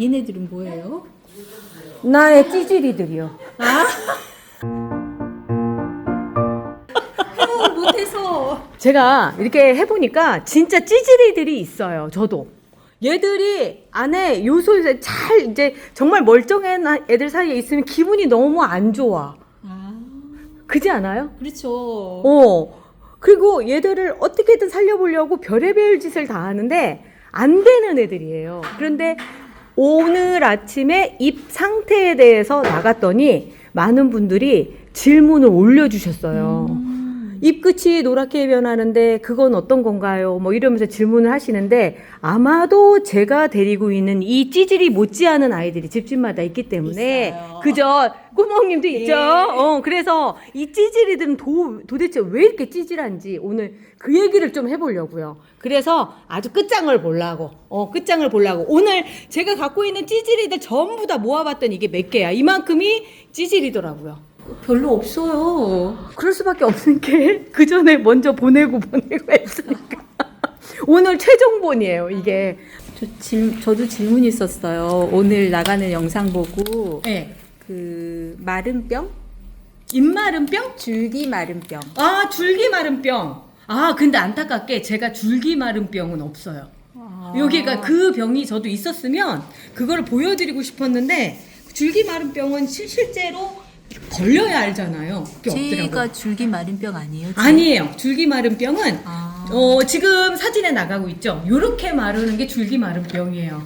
얘네들은 뭐예요? 나의 찌질이들이요. 어, 못해서. 제가 이렇게 해보니까 진짜 찌질이들이 있어요. 저도. 얘들이 안에 요소에 잘 이제 정말 멀쩡한 애들 사이에 있으면 기분이 너무 안 좋아. 아, 그지 않아요? 그렇죠. 어. 그리고 얘들을 어떻게든 살려보려고 별의별 짓을 다 하는데 안 되는 애들이에요. 그런데 오늘 아침에 입 상태에 대해서 나갔더니 많은 분들이 질문을 올려주셨어요. 입 끝이 노랗게 변하는데 그건 어떤 건가요? 뭐 이러면서 질문을 하시는데 아마도 제가 데리고 있는 이 찌질이 못지않은 아이들이 집집마다 있기 때문에 있어요. 그죠? 꾸멍님도 있죠? 네. 어, 그래서 이 찌질이들은 도, 도대체 왜 이렇게 찌질한지 오늘 그 얘기를 좀 해보려고요. 그래서 아주 끝장을 보려고, 어, 끝장을 보려고. 오늘 제가 갖고 있는 찌질이들 전부 다 모아봤더니 이게 몇 개야. 이만큼이 찌질이더라고요. 별로 없어요. 그럴 수밖에 없는 게 그 전에 먼저 보내고 보내고 했으니까. 오늘 최종본이에요, 이게. 저 질, 저도 질문이 있었어요. 오늘 나가는 영상 보고 네. 그 마른병, 입마름병? 줄기 마른병. 아, 줄기 마름병. 아, 근데 안타깝게 제가 줄기 마름병은 없어요. 아. 여기가 그 병이 저도 있었으면 그거를 보여드리고 싶었는데 줄기 마름병은 실, 실제로 걸려야 알잖아요. 그게 없더라고요. 제가 줄기 마른병 아니에요? 제- 아니에요. 줄기 마름병은 아. 어, 지금 사진에 나가고 있죠. 요렇게 마르는 게 줄기 마름병이에요.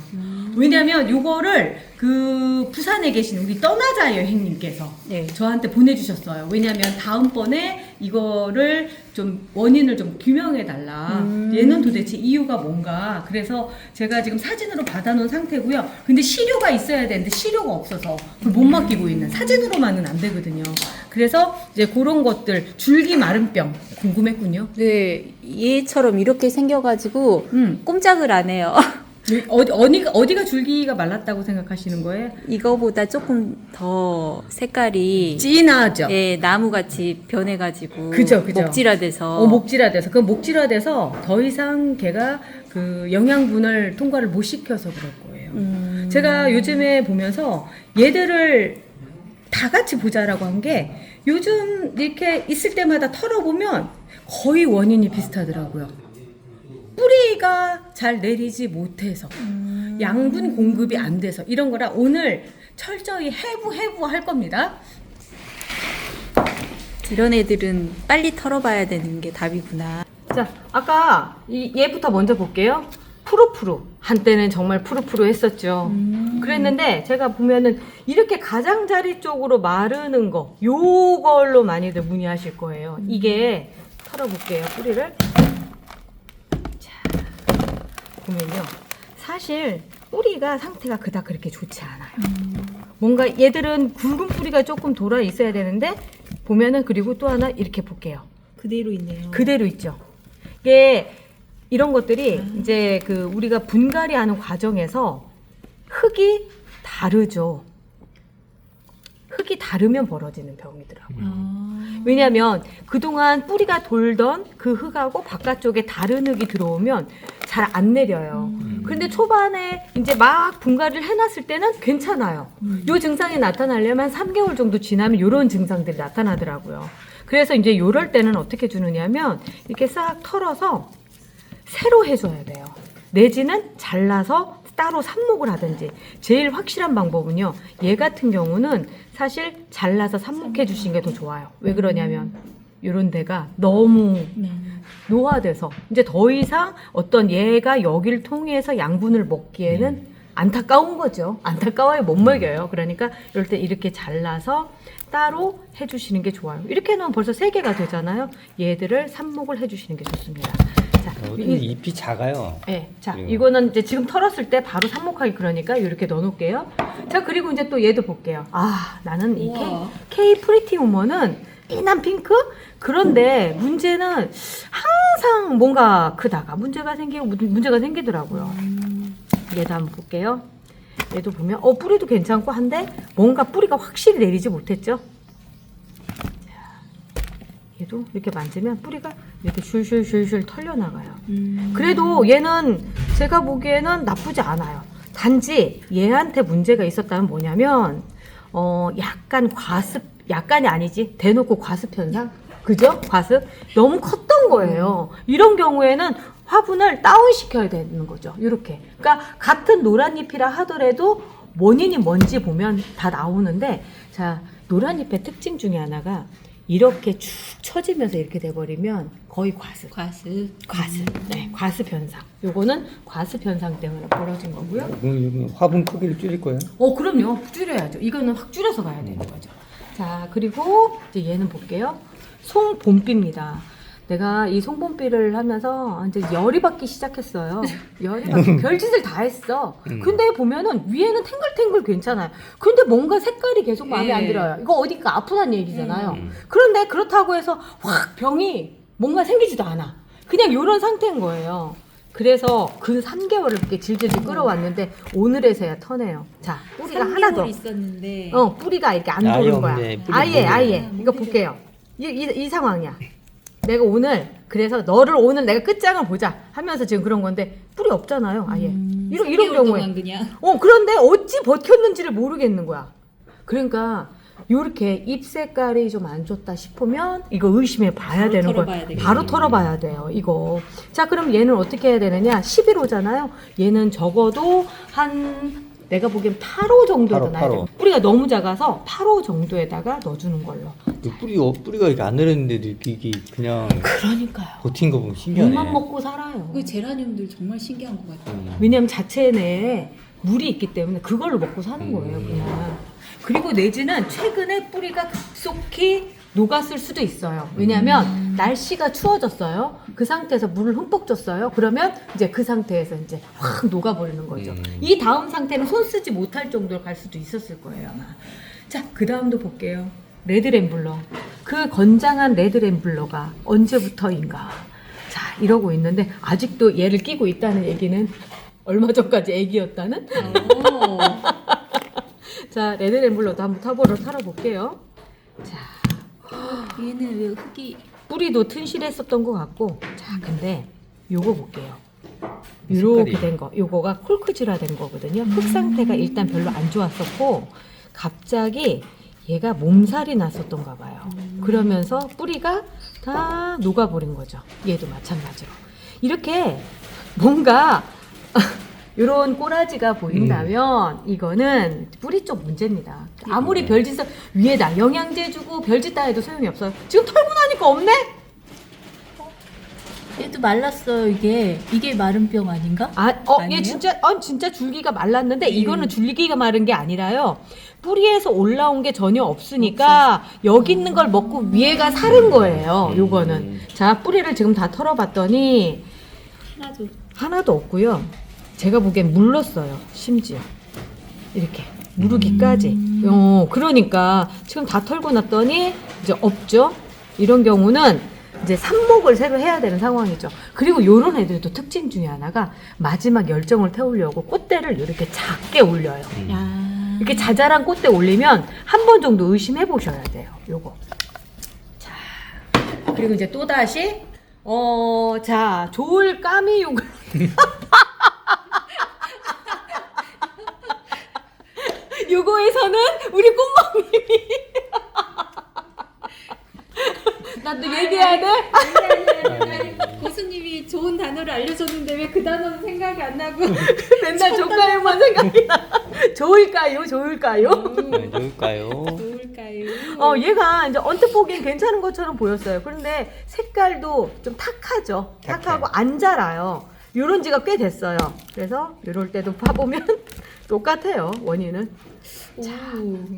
왜냐면 요거를 그 부산에 계신 우리 떠나자 여행님께서 네. 저한테 보내주셨어요. 왜냐면 다음번에 이거를 좀 원인을 좀 규명해 달라. 얘는 도대체 이유가 뭔가. 그래서 제가 지금 사진으로 받아놓은 상태고요. 근데 시료가 있어야 되는데 시료가 없어서 못 맡기고 있는 사진으로만은 안 되거든요. 그래서 이제 그런 것들 줄기 마름병 궁금했군요. 네, 얘처럼 이렇게 생겨가지고 음. 꼼짝을 안 해요. 어디 어디가 어디가 줄기가 말랐다고 생각하시는 거예요? 이거보다 조금 더 색깔이 진하죠. 예, 나무같이 변해가지고 그죠, 그죠. 목질화돼서 어, 목질화돼서 그 목질화돼서 더 이상 걔가 그 영양분을 통과를 못 시켜서 그럴 거예요. 음, 제가 요즘에 보면서 얘들을 다 같이 보자라고 한 게 요즘 이렇게 있을 때마다 털어보면 거의 원인이 비슷하더라고요. 뿌리가 잘 내리지 못해서 음. 양분 공급이 안 돼서 이런 거라 오늘 철저히 해부 해부 할 겁니다. 이런 애들은 빨리 털어봐야 되는 게 답이구나. 자, 아까 이 얘부터 먼저 볼게요. 푸르푸르. 한때는 정말 푸르푸르 했었죠. 그랬는데 제가 보면은 이렇게 가장자리 쪽으로 마르는 거, 요걸로 많이들 문의하실 거예요. 이게 털어볼게요, 뿌리를. 자, 보면요. 사실 뿌리가 상태가 그닥 그렇게 좋지 않아요. 뭔가 얘들은 굵은 뿌리가 조금 돌아 있어야 되는데 보면은 그리고 또 하나 이렇게 볼게요. 그대로 있네요. 그대로 있죠. 이게 이런 것들이 이제 그 우리가 분갈이 하는 과정에서 흙이 다르죠. 흙이 다르면 벌어지는 병이더라고요. 아, 왜냐하면 그동안 뿌리가 돌던 그 흙하고 바깥쪽에 다른 흙이 들어오면 잘 안 내려요. 그런데 초반에 이제 막 분갈이를 해놨을 때는 괜찮아요. 요 증상이 나타나려면 3개월 정도 지나면 이런 증상들이 나타나더라고요. 그래서 이제 요럴 때는 어떻게 주느냐면 이렇게 싹 털어서 새로 해줘야 돼요. 내지는 잘라서 따로 삽목을 하든지 제일 확실한 방법은요. 얘 같은 경우는 사실 잘라서 삽목해 주시는 게더 좋아요. 왜 그러냐면 이런 데가 너무 네. 노화돼서 이제 더 이상 어떤 얘가 여기를 통해서 양분을 먹기에는 안타까운 거죠. 안타까워요. 못 먹여요. 그러니까 이럴 때 이렇게 잘라서 따로 해주시는 게 좋아요. 이렇게 해놓으면 벌써 세 개가 되잖아요. 얘들을 삽목을 해주시는 게 좋습니다. 자, 여기 이- 잎이 작아요. 네, 자 그리고- 이거는 이제 지금 털었을 때 바로 삽목하기 그러니까 이렇게 넣어놓을게요. 자 그리고 이제 또 얘도 볼게요. 아 나는 이 우와. K, K 프리티 우먼은 진한 핑크? 그런데 문제는 항상 뭔가 크다가 문제가 생기고 문- 문제가 생기더라고요. 얘도 한번 볼게요. 얘도 보면 어 뿌리도 괜찮고 한데 뭔가 뿌리가 확실히 내리지 못했죠. 자, 얘도 이렇게 만지면 뿌리가 이렇게 슐슐슐슐 털려 나가요. 음. 그래도 얘는 제가 보기에는 나쁘지 않아요. 단지 얘한테 문제가 있었다면 뭐냐면 어 약간 과습 약간이 아니지. 대놓고 과습 현상? 그죠? 과습? 너무 컸던 거예요. 이런 경우에는 화분을 다운 시켜야 되는 거죠. 이렇게. 그러니까 같은 노란 잎이라 하더라도 원인이 뭔지 보면 다 나오는데 자 노란 잎의 특징 중에 하나가 이렇게 축 처지면서 이렇게 돼버리면 거의 과습 과습. 과습 네 과습 현상 요거는 과습 현상 때문에 벌어진 거고요 그럼 이거 화분 크기를 줄일 거예요? 어, 그럼요. 줄여야죠. 이거는 확 줄여서 가야 되는 거죠. 자, 그리고 이제 얘는 볼게요. 송봄비입니다. 내가 이 송봄비를 하면서 이제 열이 받기 시작했어요. 열이 받기 별짓을 다 했어. 음. 근데 보면은 위에는 탱글탱글 괜찮아요. 근데 뭔가 색깔이 계속 마음에 안 예. 들어요. 이거 어디가 아프다는 얘기잖아요. 음. 그런데 그렇다고 해서 확 병이 뭔가 생기지도 않아. 그냥 이런 상태인 거예요. 그래서 그 3개월을 이렇게 질질질 끌어왔는데 오늘에서야 터네요. 자, 뿌리가 하나 더. 있었는데. 어, 뿌리가 이렇게 안 아예 도는 거야. 없네. 뿌리 아예, 없네. 아예. 이거 볼게요. 이, 이, 이 상황이야. 내가 오늘 그래서 너를 오늘 내가 끝장을 보자 하면서 지금 그런 건데 뿌리 없잖아요. 아예. 음, 이런 이런 3개월 경우에 그냥. 어, 그런데 어찌 버텼는지를 모르겠는 거야. 그러니까 요렇게 잎 색깔이 좀 안 좋다 싶으면 이거 의심해 봐야 바로 되는 거야. 되겠네. 바로 털어봐야 돼요. 이거. 자, 그럼 얘는 어떻게 해야 되느냐? 11호잖아요. 얘는 적어도 한 내가 보기엔 8호 정도에다 8호, 놔야 돼. 8호. 뿌리가 너무 작아서 8호 정도에다가 넣어주는 걸로. 그 뿌리 뿌리가 이렇게 안 내렸는데도 이렇게 이게 그냥 그러니까요. 버틴 거 보면 신기하네. 물만 먹고 살아요. 그 제라늄들 정말 신기한 것 같아요. 음. 왜냐면 자체 내에 물이 있기 때문에 그걸로 먹고 사는 거예요, 음. 그냥. 그리고 내지는 최근에 뿌리가 급속히 녹았을 수도 있어요. 왜냐면 음. 날씨가 추워졌어요. 그 상태에서 물을 흠뻑 줬어요. 그러면 이제 그 상태에서 이제 확 녹아버리는 거죠. 음. 이 다음 상태는 손 쓰지 못할 정도로 갈 수도 있었을 거예요, 아마. 자, 그 다음도 볼게요. 레드램블러. 그 건장한 레드램블러가 언제부터인가. 자, 이러고 있는데 아직도 얘를 끼고 있다는 얘기는 얼마 전까지 애기였다는? 어. 자, 레드램블러도 한번 타보러 살아볼게요. 자, 얘는 왜 흙이 뿌리도 튼실했었던 것 같고, 자, 근데 요거 볼게요. 이렇게. 된 거, 요거가 콜크질화 된 거거든요. 흙 상태가 일단 별로 안 좋았었고, 갑자기 얘가 몸살이 났었던가 봐요. 그러면서 뿌리가 다 녹아버린 거죠. 얘도 마찬가지로. 이렇게 뭔가 이런 꼬라지가 보인다면 이거는 뿌리 쪽 문제입니다. 아무리 음. 별짓을 위에다 영양제 주고 별짓 다 해도 소용이 없어요. 지금 털고 나니까 없네? 얘도 말랐어요. 이게 이게 마른 병 아닌가? 아, 어, 아니에요? 얘 진짜, 어, 진짜 줄기가 말랐는데 음. 이거는 줄기가 마른 게 아니라요. 뿌리에서 올라온 게 전혀 없으니까 여기 있는 걸 먹고 위에가 사른 거예요. 음. 요거는. 자, 뿌리를 지금 다 털어봤더니 하나도 하나도 없고요. 제가 보기엔 물렀어요. 심지어 이렇게 무르기까지. 음. 어, 그러니까 지금 다 털고 났더니 이제 없죠. 이런 경우는 이제 삽목을 새로 해야 되는 상황이죠. 그리고 요런 애들도 특징 중에 하나가 마지막 열정을 태우려고 꽃대를 이렇게 작게 올려요. 음. 야. 이렇게 자잘한 꽃대 올리면 한 번 정도 의심해 보셔야 돼요. 요거. 자. 그리고 이제 또 다시 어, 자, 조을 까미 요걸 요거에서는 우리 꽃멍님이 나도 얘기해야 돼? 고수님이 좋은 단어를 알려줬는데 왜 그 단어는 생각이 안 나고 맨날 조가요만 생각이 나. 좋을까요? 좋을까요? 네, 좋을까요? 좋을까요? 어, 얘가 이제 언뜻 보기엔 괜찮은 것처럼 보였어요. 그런데 색깔도 좀 탁하죠. 탁해. 탁하고 안 자라요. 요런 지가 꽤 됐어요. 그래서 요럴 때도 파보면 똑같아요. 원인은. 오.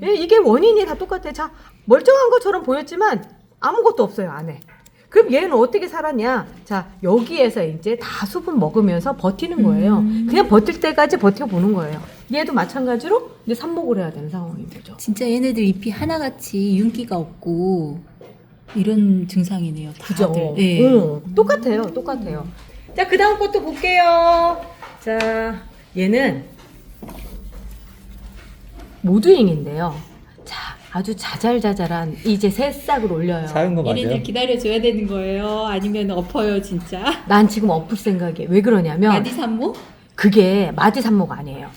예, 이게 원인이 다 똑같아. 자, 멀쩡한 것처럼 보였지만 아무것도 없어요, 안에. 그럼 얘는 어떻게 살았냐? 자, 여기에서 이제 다 수분 먹으면서 버티는 거예요. 음. 그냥 버틸 때까지 버텨보는 거예요. 얘도 마찬가지로 이제 삽목을 해야 되는 상황인 거죠. 진짜 얘네들 잎이 하나같이 윤기가 없고 이런 증상이네요. 그죠? 다들. 예. 응, 똑같아요. 똑같아요. 자, 그 다음 것도 볼게요. 자, 얘는 모두잉인데요. 자, 아주 자잘자잘한 이제 새 싹을 올려요. 작은 거 맞아요? 얘네들 기다려줘야 되는 거예요? 아니면 엎어요 진짜? 난 지금 엎을 생각이에요. 왜 그러냐면 마디 산모? 그게 마디 삽목 아니에요.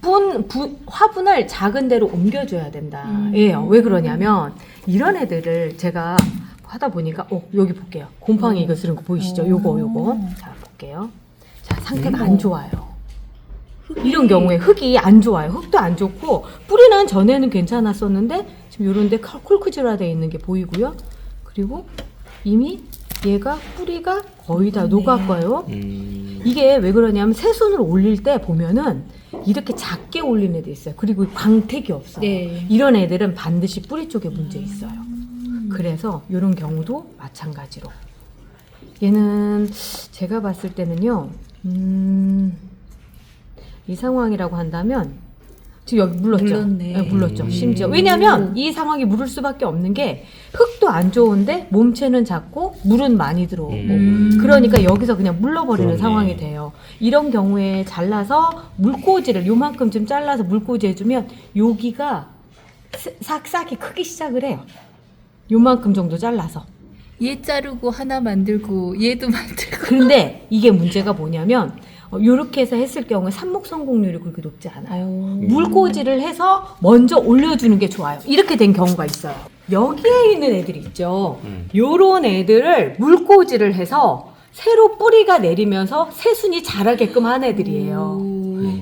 분, 분 화분을 작은 데로 옮겨줘야 된다. 음. 예요. 왜 그러냐면 이런 애들을 제가 하다 보니까 어 여기 볼게요. 곰팡이 음. 이거 쓰는 거 보이시죠? 어. 요거 요거. 자 볼게요. 자 상태가 음. 안 좋아요. 이런 경우에 흙이 안 좋아요. 흙도 안 좋고 뿌리는 전에는 괜찮았었는데 지금 요런데 콜크질화 되어 있는 게 보이고요. 그리고 이미 얘가 뿌리가 거의 다 네. 녹았고요. 음. 이게 왜 그러냐면 새순을 올릴 때 보면은 이렇게 작게 올린 애도 있어요. 그리고 광택이 없어요. 네. 이런 애들은 반드시 뿌리 쪽에 문제 있어요. 그래서 이런 경우도 마찬가지로. 얘는 제가 봤을 때는요, 음, 이 상황이라고 한다면, 지금 여기 물렀죠? 물렀네. 물렀죠. 음. 심지어. 왜냐면 이 상황이 물을 수밖에 없는 게 흙도 안 좋은데 몸체는 작고 물은 많이 들어오고 음. 그러니까 여기서 그냥 물러버리는 그러네. 상황이 돼요. 이런 경우에 잘라서 물꽂이를 요만큼 좀 잘라서 물꽂이 해주면 여기가 스- 싹싹이 크기 시작을 해요. 요만큼 정도 잘라서. 얘 자르고 하나 만들고 얘도 만들고. 그런데 이게 문제가 뭐냐면 이렇게 해서 했을 경우에 산목 성공률이 그렇게 높지 않아요. 물꽂이를 해서 먼저 올려주는 게 좋아요. 이렇게 된 경우가 있어요. 여기에 있는 애들이 있죠. 음. 요런 애들을 물꽂이를 해서 새로 뿌리가 내리면서 새순이 자라게끔 한 애들이에요. 오.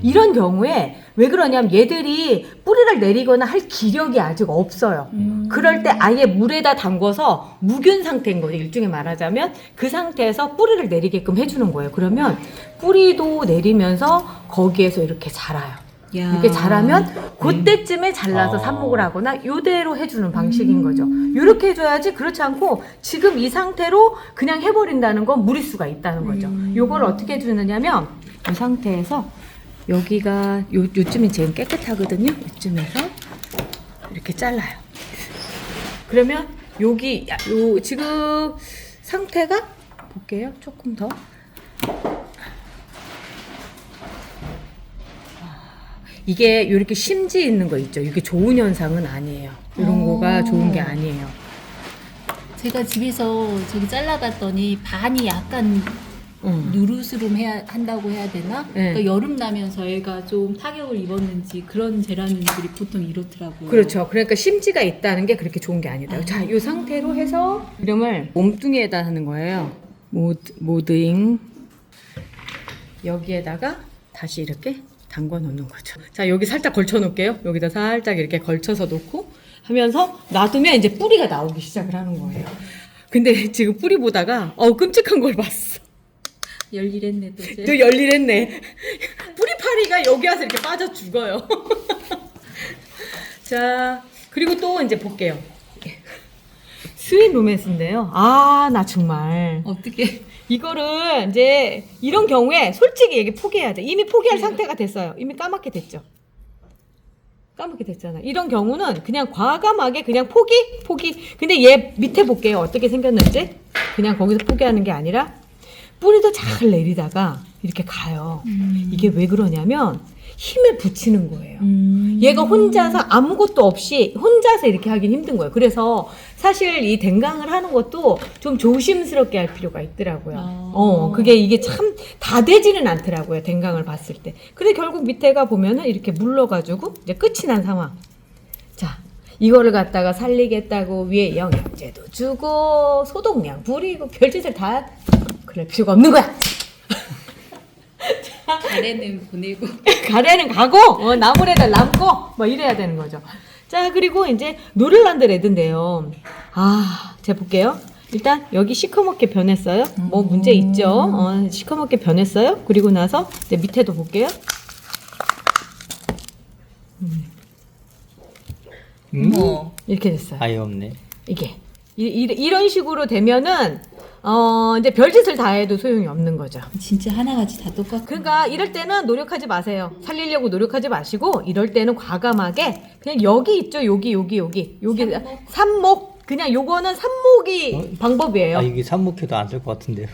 이런 경우에 왜 그러냐면 얘들이 뿌리를 내리거나 할 기력이 아직 없어요. 음. 그럴 때 아예 물에다 담궈서 무균 상태인 거죠. 일종의 말하자면 그 상태에서 뿌리를 내리게끔 해주는 거예요. 그러면 뿌리도 내리면서 거기에서 이렇게 자라요. 야. 이렇게 자라면 그때쯤에 잘라서 아. 삽목을 하거나 요대로 해주는 방식인 거죠. 이렇게 해줘야지 그렇지 않고 지금 이 상태로 그냥 해버린다는 건 무리수가 있다는 거죠. 음. 요걸 어떻게 해주느냐면 이 상태에서 여기가 요, 요쯤이 제일 깨끗하거든요. 요쯤에서 이렇게 잘라요. 그러면 여기 야, 요 지금 상태가 볼게요. 조금 더. 이게 이렇게 심지 있는 거 있죠. 이게 좋은 현상은 아니에요. 이런 오. 거가 좋은 게 아니에요. 제가 집에서 저기 잘라봤더니 반이 약간 음. 누르스름 해야 한다고 해야 되나? 네. 그러니까 여름 나면서 애가 좀 타격을 입었는지 그런 재란들이 보통 이렇더라고요. 그렇죠. 그러니까 심지가 있다는 게 그렇게 좋은 게 아니다. 자, 이 상태로 해서 이름을 몸뚱이에다 하는 거예요. 모드, 모드잉. 여기에다가 다시 이렇게 담궈 놓는 거죠. 자, 여기 살짝 걸쳐 놓을게요. 여기다 살짝 이렇게 걸쳐서 놓고 하면서 놔두면 이제 뿌리가 나오기 시작을 하는 거예요. 근데 지금 뿌리 보다가 어 끔찍한 걸 봤어. 열일했네 또 쟤. 또 열일했네. 뿌리파리가 여기 와서 이렇게 빠져 죽어요. 자, 그리고 또 이제 볼게요. 스윗 로맨스인데요. 아, 나 정말. 어떻게? 이거를 이제 이런 경우에 솔직히 얘기 포기해야 돼. 이미 포기할 상태가 됐어요. 이미 까맣게 됐죠. 까맣게 됐잖아. 이런 경우는 그냥 과감하게 그냥 포기? 포기. 근데 얘 밑에 볼게요. 어떻게 생겼는지. 그냥 거기서 포기하는 게 아니라 뿌리도 잘 내리다가 이렇게 가요. 이게 왜 그러냐면 힘을 붙이는 거예요. 음. 얘가 혼자서 아무것도 없이 혼자서 이렇게 하긴 힘든 거예요. 그래서 사실 이 댕강을 하는 것도 좀 조심스럽게 할 필요가 있더라고요. 아. 어, 그게 이게 참 다 되지는 않더라고요. 댕강을 봤을 때. 그래 결국 밑에가 보면은 이렇게 물러가지고 이제 끝이 난 상황. 자, 이거를 갖다가 살리겠다고 위에 영양제도 주고 소독약 부리고 별짓을 다 그럴 필요가 없는 거야. 가래는 보내고. 가래는 가고 어, 나물에다 남고 뭐 이래야 되는 거죠. 자 그리고 이제 노를란드 레드인데요. 아, 제가 볼게요. 일단 여기 시커멓게 변했어요. 뭐 문제 있죠. 어, 시커멓게 변했어요. 그리고 나서 이제 밑에도 볼게요. 음? 뭐 이렇게 됐어요. 아예 없네. 이게 이, 이, 런 식으로 되면은 어 이제 별짓을 다 해도 소용이 없는 거죠. 진짜 하나같이 다 똑같고. 그러니까 이럴 때는 노력하지 마세요. 살리려고 노력하지 마시고 이럴 때는 과감하게 그냥 여기 있죠. 여기 여기 여기 여기 삽목? 삽목 그냥 요거는 삽목이 어? 방법이에요. 아 이게 삽목해도 안 될 것 같은데요.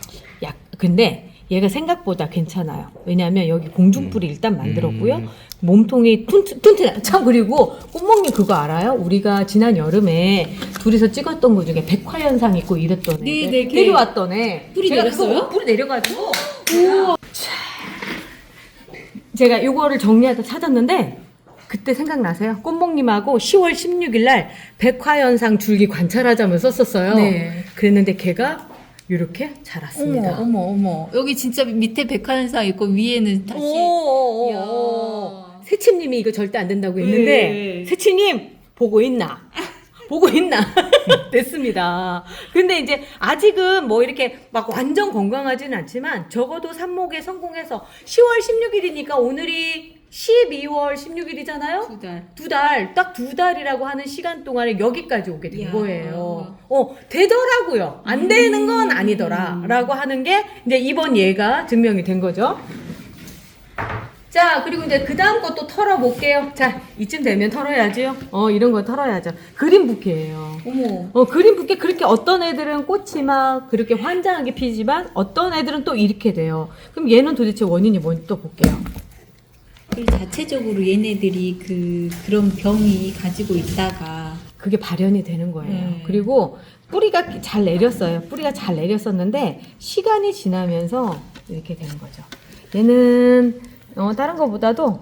야, 근데 얘가 생각보다 괜찮아요. 왜냐하면 여기 공중불이 일단 만들었고요. 음. 몸통이 튼튼, 튼튼, 참, 그리고 꽃몽님 그거 알아요? 우리가 지난 여름에 둘이서 찍었던 거 중에 백화현상 있고 이랬던 애. 네, 네, 걔. 내려왔던 애. 뿌리 제가 내렸어요? 뿌리 내려가지고. 제가 요거를 정리하다 찾았는데 그때 생각나세요? 꽃목님하고 10월 16일 날 백화현상 줄기 관찰하자면 썼었어요. 네. 그랬는데 걔가 이렇게 어머 자랐습니다. 어머 어머 여기 진짜 밑에 백화현상 있고 위에는 다시 오, 이야. 세치님이 이거 절대 안 된다고 했는데 네. 세치님 보고 있나? 보고 있나? 됐습니다. 근데 이제 아직은 뭐 이렇게 막 완전 건강하지는 않지만 적어도 삽목에 성공해서 10월 16일이니까 오늘이 12월 16일이잖아요? 두 달. 두 달, 딱 두 달이라고 하는 시간 동안에 여기까지 오게 된 이야. 거예요. 어, 되더라고요. 안 되는 건 아니더라. 라고 하는 게 이제 이번 예가 증명이 된 거죠. 자, 그리고 이제 그 다음 것도 털어볼게요. 자, 이쯤 되면 털어야지요. 어, 이런 거 털어야죠. 그린 부케예요. 어머 어, 그린 부케 그렇게 어떤 애들은 꽃이 막 그렇게 환장하게 피지만 어떤 애들은 또 이렇게 돼요. 그럼 얘는 도대체 원인이 뭔지 또 볼게요. 그리고 자체적으로 얘네들이 그 그런 병이 가지고 있다가 그게 발현이 되는 거예요. 네. 그리고 뿌리가 잘 내렸어요. 뿌리가 잘 내렸었는데 시간이 지나면서 이렇게 되는 거죠. 얘는 어, 다른 것보다도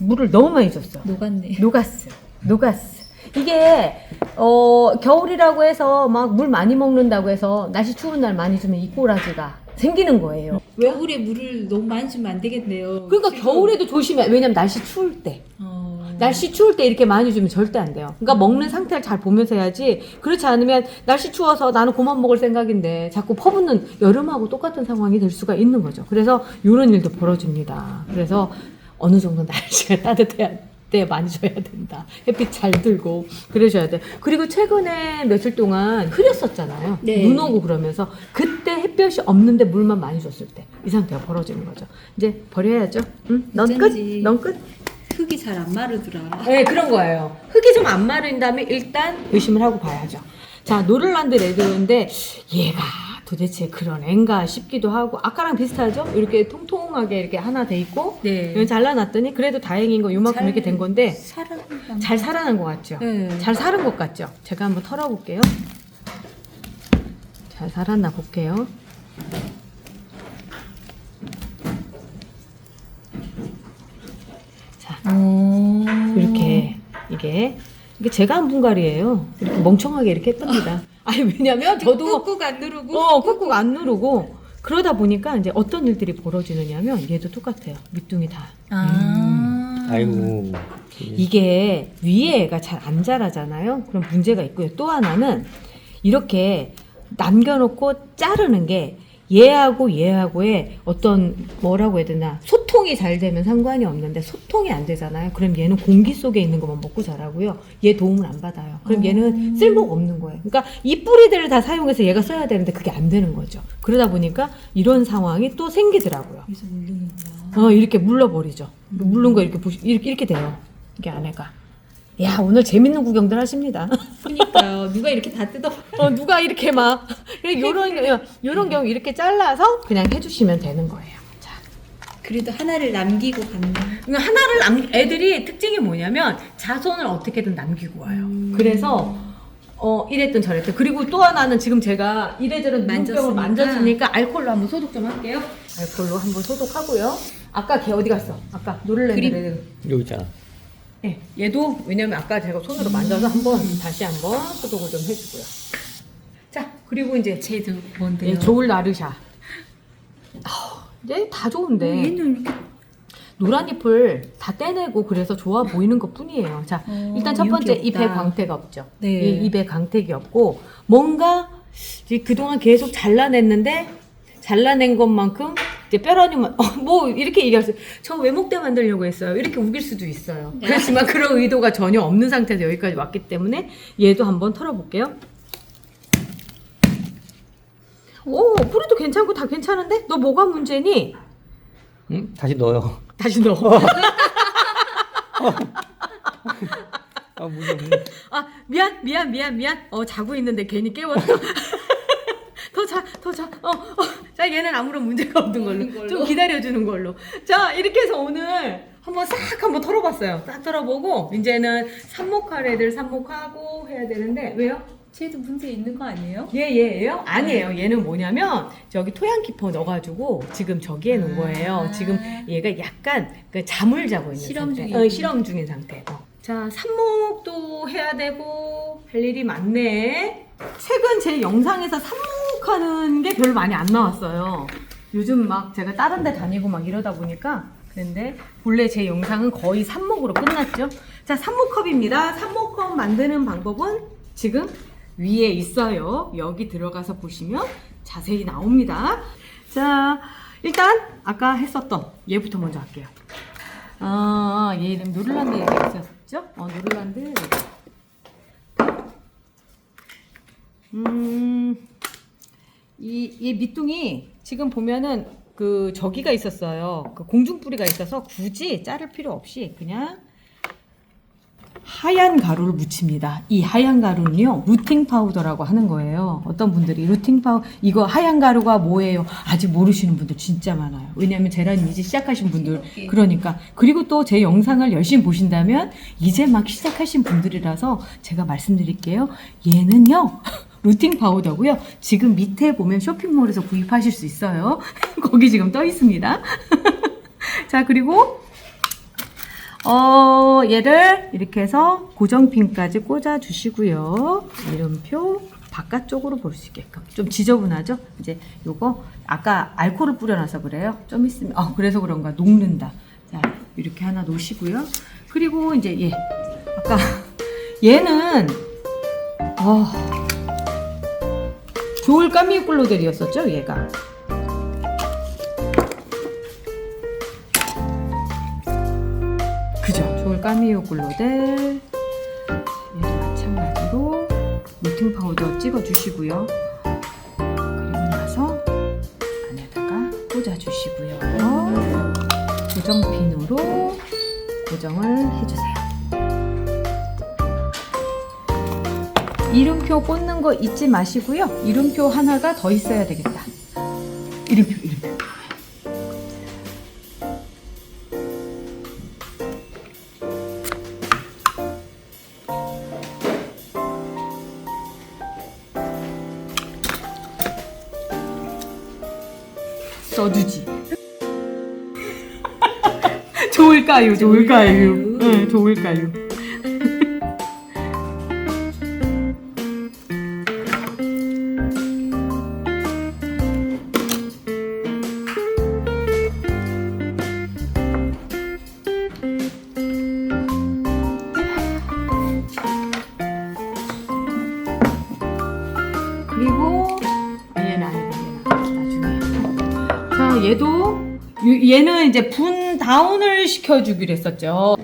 물을 너무 많이 줬어. 녹았네. 녹았어. 녹았어. 이게 어, 겨울이라고 해서 막 물 많이 먹는다고 해서 날씨 추운 날 많이 주면 이 꼬라지가 생기는 거예요. 겨울에 물을 너무 많이 주면 안 되겠네요. 그러니까 겨울에도 조심해. 왜냐면 날씨 추울 때. 어... 날씨 추울 때 이렇게 많이 주면 절대 안 돼요. 그러니까 먹는 상태를 잘 보면서 해야지. 그렇지 않으면 날씨 추워서 나는 그만 먹을 생각인데 자꾸 퍼붓는 여름하고 똑같은 상황이 될 수가 있는 거죠. 그래서 이런 일도 벌어집니다. 그래서 어느 정도 날씨가 따뜻해야 때 많이 줘야 된다. 햇빛 잘 들고 그러셔야 돼. 그리고 최근에 며칠 동안 흐렸었잖아요. 네. 눈 오고 그러면서 그때 햇볕이 없는데 물만 많이 줬을 때 이 상태가 벌어지는 거죠. 이제 버려야죠. 응? 넌 끝. 어쩐지. 넌 끝. 흙이 잘 안 마르더라. 네, 그런 거예요. 흙이 좀 안 마른 다음에 일단 의심을 하고 봐야죠. 자, 노를란드 레드인데 얘가 도대체 그런 앤가 싶기도 하고 아까랑 비슷하죠? 이렇게 통통하게 이렇게 하나 돼 있고 네. 잘라놨더니 그래도 다행인 거 요만큼 잘 이렇게 된 건데 살아간다. 잘 살아난 것 같죠? 네. 잘 살은 것 같죠? 제가 한번 털어볼게요. 잘 살았나 볼게요. 자, 어... 이렇게 이게 이게 제가 한 분갈이에요. 이렇게 멍청하게 이렇게 했답니다. 아니 왜냐면 저도 꾹꾹 안 누르고 어 꾹꾹 안 누르고 그러다 보니까 이제 어떤 일들이 벌어지느냐면 얘도 똑같아요. 밑둥이 다. 아... 아이고. 이게 위에 애가 잘 안 자라잖아요. 그럼 문제가 있고요. 또 하나는 이렇게 남겨놓고 자르는 게 얘하고 얘하고의 어떤 뭐라고 해야 되나 소통이 잘 되면 상관이 없는데 소통이 안 되잖아요. 그럼 얘는 공기 속에 있는 것만 먹고 자라고요. 얘 도움을 안 받아요. 그럼 얘는 쓸모가 없는 거예요. 그러니까 이 뿌리들을 다 사용해서 얘가 써야 되는데 그게 안 되는 거죠. 그러다 보니까 이런 상황이 또 생기더라고요. 그래서 물르는구나. 어, 이렇게 물러버리죠. 물른 거 이렇게 보시, 이렇게, 이렇게 돼요. 이게 안에가. 야, 오늘 재밌는 구경들 하십니다. 그러니까요. 누가 이렇게 다 뜯어? 어, 누가 이렇게 막, 요런, 요런 경우 이렇게 잘라서 그냥 해주시면 되는 거예요. 자. 그래도 하나를 남기고 갔네. 그러니까 하나를 남, 애들이 특징이 뭐냐면 자손을 어떻게든 남기고 와요. 그래서, 어, 이랬던 저랬던. 그리고 또 하나는 지금 제가 이래저래 만졌으니까. 만졌으니까, 알콜로 한번 소독 좀 할게요. 알콜로 한번 소독하고요. 아까 걔 어디 갔어? 아까 노를랜드 여기 있잖아. 네, 얘도 왜냐면 아까 제가 손으로 만져서 한번 다시 한번 소독을 좀 해주고요. 자, 그리고 이제 쟤도 뭔데요? 예, 조울 나르샤. 아, 이제 다 좋은데 어, 얘는 이렇게 노란 잎을 다 떼내고 그래서 좋아 보이는 것 뿐이에요. 자, 어, 일단 첫 번째. 잎에 광택 없죠. 네. 이 잎에 광택이 없고 뭔가 그동안 계속 잘라냈는데 잘라낸 것만큼 이제 뼈라니만 어, 뭐 이렇게 얘기할 수. 저 외목대 만들려고 했어요. 이렇게 우길 수도 있어요. 네. 그렇지만 그런 의도가 전혀 없는 상태에서 여기까지 왔기 때문에 얘도 한번 털어볼게요. 오, 뿌리도 괜찮고 다 괜찮은데? 너 뭐가 문제니? 응? 다시 넣어요. 다시 넣어. 아 무서워. 아 미안 미안 미안 미안 어 자고 있는데 괜히 깨웠어 더 자 더 자 어, 어. 자 얘는 아무런 문제가 없는 걸로, 없는 걸로. 좀 기다려주는 걸로 자 이렇게 해서 오늘 한번 싹 한번 털어봤어요 싹 털어보고 이제는 삽목할 애들 삽목하고 해야 되는데 왜요? 쟤도 문제 있는 거 아니에요? 얘 얘예요? 아니에요. 얘는 뭐냐면 저기 토양 키퍼 넣어가지고 지금 저기 에 놓은 거예요. 아. 지금 얘가 약간 그 잠을 자고 있는 실험 상태. 중이구나. 어, 실험 중인 상태. 어. 자 삽목도 해야 되고 할 일이 많네. 최근 제 영상에서 삽목 하는 게 별로 많이 안 나왔어요. 요즘 막 제가 다른 데 다니고 막 이러다 보니까 근데 본래 제 영상은 거의 삽목으로 끝났죠. 자, 삽목컵입니다. 삽목컵 만드는 방법은 지금 위에 있어요. 여기 들어가서 보시면 자세히 나옵니다. 자, 일단 아까 했었던 얘부터 먼저 할게요. 아, 얘 이름 노르란드 얘기 있었죠? 어, 노르란드. 음, 이, 이 밑둥이 지금 보면은 그 저기가 있었어요. 그 공중뿌리가 있어서 굳이 자를 필요 없이 그냥 하얀 가루를 묻힙니다. 이 하얀 가루는요, 루팅 파우더라고 하는 거예요. 어떤 분들이 루팅 파우 이거 하얀 가루가 뭐예요? 아직 모르시는 분들 진짜 많아요. 왜냐하면 제라늄 이제 시작하신 분들 그러니까 그리고 또 제 영상을 열심히 보신다면 이제 막 시작하신 분들이라서 제가 말씀드릴게요. 얘는요. 루팅 파우더고요. 지금 밑에 보면 쇼핑몰에서 구입하실 수 있어요. 거기 지금 떠 있습니다. 자, 그리고 어, 얘를 이렇게 해서 고정핀까지 꽂아 주시고요. 이름표 바깥쪽으로 볼 수 있게끔. 좀 지저분하죠? 이제 요거 아까 알코올을 뿌려놔서 그래요. 좀 있으면 어, 그래서 그런가 녹는다. 자, 이렇게 하나 놓으시고요. 그리고 이제 얘 아까 얘는 어, 조을 까미꿀로델이었었죠, 얘가. 그죠. 조을 까미오글로델 얘도 마찬가지로 루팅 파우더 찍어주시고요. 그리고 나서 안에다가 꽂아주시고요. 고정핀으로 고정을 해주세요. 이름표 꽂는 거 잊지 마시고요. 이름표 하나가 더 있어야 되겠다. 이름표, 이름표. 써주지. 좋을까요? 좋을까요? 응, 좋을까요? 다운을 시켜주기로 했었죠.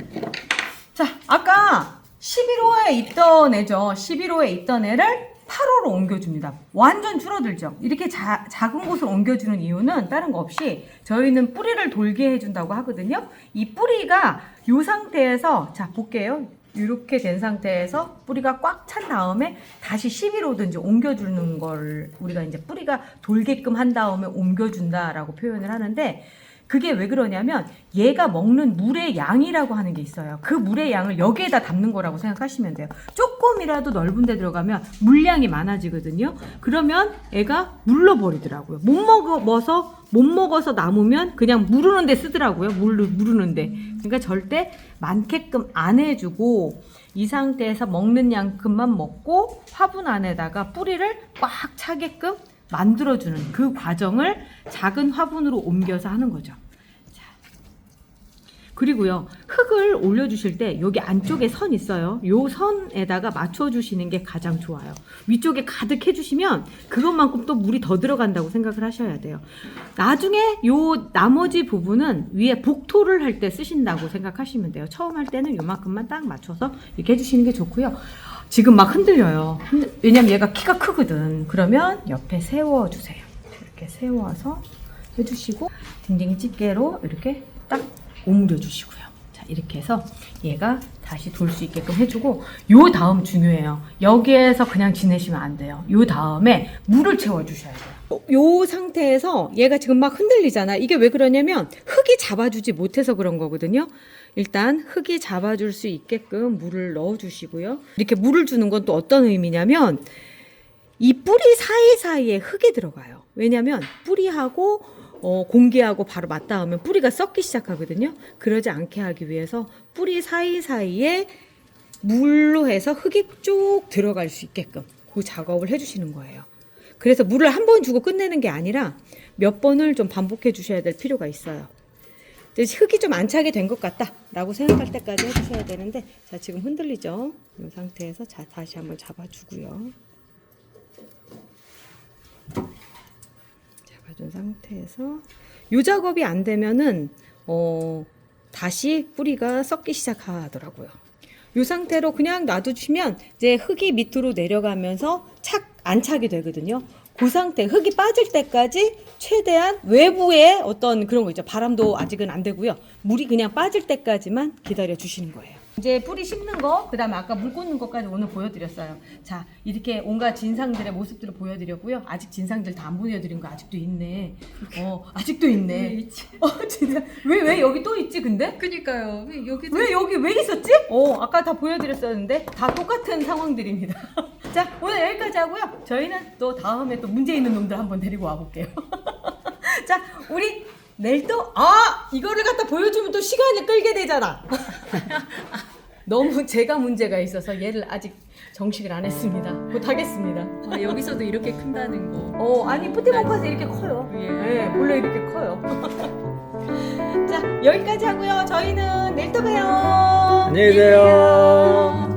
자 아까 11호에 있던 애죠. 11호에 있던 애를 8호로 옮겨줍니다. 완전 줄어들죠. 이렇게 자- 작은 곳을 옮겨주는 이유는 다른 거 없이 저희는 뿌리를 돌게 해준다고 하거든요. 이 뿌리가 이 상태에서 자 볼게요. 이렇게 된 상태에서 뿌리가 꽉 찬 다음에 다시 11호든지 옮겨주는 걸 우리가 이제 뿌리가 돌게끔 한 다음에 옮겨준다라고 표현을 하는데 그게 왜 그러냐면 얘가 먹는 물의 양이라고 하는 게 있어요. 그 물의 양을 여기에다 담는 거라고 생각하시면 돼요. 조금이라도 넓은 데 들어가면 물량이 많아지거든요. 그러면 애가 물러버리더라고요. 못 먹어서 못 먹어서 남으면 그냥 무르는 데 쓰더라고요. 물 무르는 데. 그러니까 절대 많게끔 안 해주고 이 상태에서 먹는 양큼만 먹고 화분 안에다가 뿌리를 꽉 차게끔 만들어주는 그 과정을 작은 화분으로 옮겨서 하는 거죠. 자. 그리고요, 흙을 올려주실 때 여기 안쪽에 선 있어요. 요 선에다가 맞춰주시는 게 가장 좋아요. 위쪽에 가득 해주시면 그것만큼 또 물이 더 들어간다고 생각을 하셔야 돼요. 나중에 요 나머지 부분은 위에 복토를 할 때 쓰신다고 생각하시면 돼요. 처음 할 때는 요만큼만 딱 맞춰서 이렇게 해주시는 게 좋고요. 지금 막 흔들려요. 흔들- 왜냐면 얘가 키가 크거든. 그러면 옆에 세워주세요. 이렇게 세워서 해주시고 딩딩이 집게로 이렇게 딱 오므려주시고요. 자 이렇게 해서 얘가 다시 돌 수 있게끔 해주고 요 다음 중요해요. 여기에서 그냥 지내시면 안 돼요. 요 다음에 물을 채워주셔야 돼요. 요 상태에서 얘가 지금 막 흔들리잖아. 이게 왜 그러냐면 흙이 잡아주지 못해서 그런 거거든요. 일단 흙이 잡아줄 수 있게끔 물을 넣어주시고요. 이렇게 물을 주는 건 또 어떤 의미냐면 이 뿌리 사이사이에 흙이 들어가요. 왜냐면 뿌리하고 어, 공기하고 바로 맞닿으면 뿌리가 썩기 시작하거든요. 그러지 않게 하기 위해서 뿌리 사이사이에 물로 해서 흙이 쭉 들어갈 수 있게끔 그 작업을 해주시는 거예요. 그래서 물을 한 번 주고 끝내는 게 아니라 몇 번을 좀 반복해 주셔야 될 필요가 있어요. 흙이 좀 안 차게 된 것 같다라고 생각할 때까지 해주셔야 되는데 자 지금 흔들리죠? 이 상태에서 자 다시 한번 잡아주고요. 잡아준 상태에서 이 작업이 안 되면은 어 다시 뿌리가 썩기 시작하더라고요. 이 상태로 그냥 놔두시면 이제 흙이 밑으로 내려가면서 착안 차게 되거든요. 그 상태 흙이 빠질 때까지 최대한 외부에 어떤 그런 거 있죠. 바람도 아직은 안 되고요. 물이 그냥 빠질 때까지만 기다려 주시는 거예요. 이제 뿌리 심는 거, 그 다음에 아까 물 꽂는 것까지 오늘 보여드렸어요. 자, 이렇게 온갖 진상들의 모습들을 보여드렸고요. 아직 진상들 다 안 보여드린 거 아직도 있네. 어, 아직도 있네. 어, 진짜 왜 왜 여기 또 있지? 근데 그니까요. 여기도 왜 여기 왜 있었지? 어, 아까 다 보여드렸었는데 다 똑같은 상황들입니다. 자, 오늘 여기까지 하고요. 저희는 또 다음에 또 문제 있는 놈들 한번 데리고 와볼게요. 자, 우리 내일 또, 아! 이거를 갖다 보여주면 또 시간이 끌게 되잖아. 너무 제가 문제가 있어서 얘를 아직 정식을 안 했습니다. 못하겠습니다. 아, 여기서도 이렇게 큰다는 거. 어, 아니, 푸티모카스 이렇게 커요. 예. 네, 원래 이렇게 커요. 자, 여기까지 하고요. 저희는 내일 또 봬요. 안녕히 계세요.